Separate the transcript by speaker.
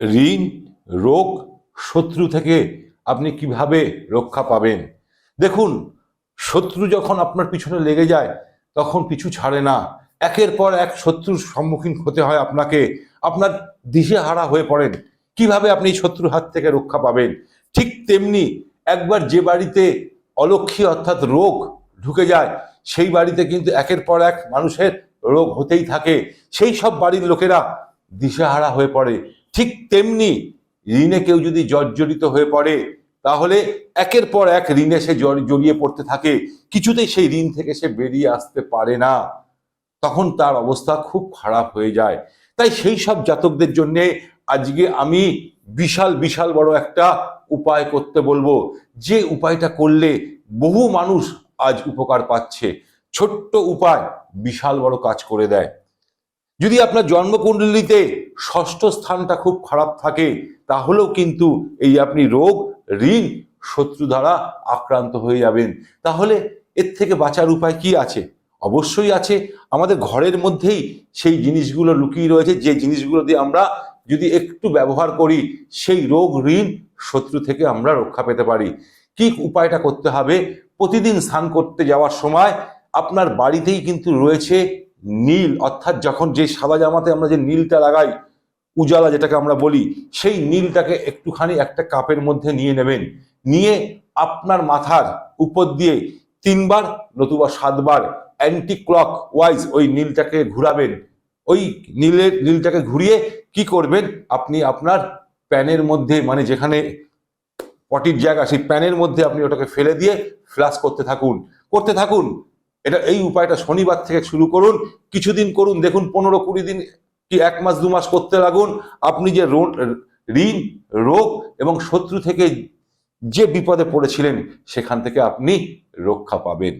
Speaker 1: ঋণ, রোগ, শত্রু থেকে আপনি কীভাবে রক্ষা পাবেন? দেখুন, শত্রু যখন আপনার পিছনে লেগে যায়, তখন পিছু ছাড়ে না। একের পর এক শত্রুর সম্মুখীন হতে হয় আপনাকে। আপনার দিশেহারা হয়ে পড়েন। কীভাবে আপনি শত্রুর হাত থেকে রক্ষা পাবেন? ঠিক তেমনি একবার যে বাড়িতে অলক্ষী অর্থাৎ রোগ ঢুকে যায়, সেই বাড়িতে কিন্তু একের পর এক মানুষের রোগ হতেই থাকে। সেই সব বাড়ির লোকেরা দিশেহারা হয়ে পড়ে। ঠিক তেমনি ঋণে কেউ যদি জর্জরিত হয়ে পড়ে, তাহলে একের পর এক ঋণে সে জড়- জড়িয়ে পড়তে থাকে। কিছুতেই সেই ঋণ থেকে সে বেরিয়ে আসতে পারে না। তখন তার অবস্থা খুব খারাপ হয়ে যায়। তাই সেই সব জাতকদের জন্য আজকে আমি বিশাল বিশাল বড় একটা উপায় করতে বলব। যে উপায়টা করলে বহু মানুষ আজ উপকার পাচ্ছে। ছোট্ট উপায় বিশাল বড় কাজ করে দেয়। যদি আপনার জন্মকুণ্ডলিতে ষষ্ঠ স্থানটা খুব খারাপ থাকে, তাহলেও কিন্তু এই আপনি রোগ, ঋণ, শত্রু দ্বারা আক্রান্ত হয়ে যাবেন। তাহলে এর থেকে বাঁচার উপায় কি আছে? অবশ্যই আছে। আমাদের ঘরের মধ্যেই সেই জিনিসগুলো লুকিয়ে রয়েছে, যে জিনিসগুলো দিয়ে আমরা যদি একটু ব্যবহার করি, সেই রোগ, ঋণ, শত্রু থেকে আমরা রক্ষা পেতে পারি। কি উপায়টা করতে হবে? প্রতিদিন স্নান করতে যাওয়ার সময় আপনার বাড়িতেই কিন্তু রয়েছে নীল, অর্থাৎ যখন যে সাদা জামাতে আমরা যে নীলটা লাগাই, উজালা যেটাকে আমরা বলি, সেই নীলটাকে একটুখানি একটা কাপের মধ্যে নিয়ে নেবেন। নিয়ে আপনার মাথার উপর দিয়ে তিনবার নতুবা সাতবার অ্যান্টি ক্লক ওয়াইজ ওই নীলটাকে ঘুরাবেন। ওই নীলের, নীলটাকে ঘুরিয়ে কি করবেন? আপনি আপনার প্যানের মধ্যে মানে যেখানে পটির জায়গা, সেই প্যানের মধ্যে আপনি ওটাকে ফেলে দিয়ে ফ্লাশ করতে থাকুন। করতে থাকুন। এটা এই উপায়টা শনিবার থেকে শুরু করুন, কিছুদিন করুন, দেখুন পনেরো কুড়ি দিন কি এক মাস, দু মাস করতে লাগুন, আপনি যে ঋণ, রোগ এবং শত্রু থেকে যে বিপদে পড়েছিলেন, সেখান থেকে আপনি রক্ষা পাবেন।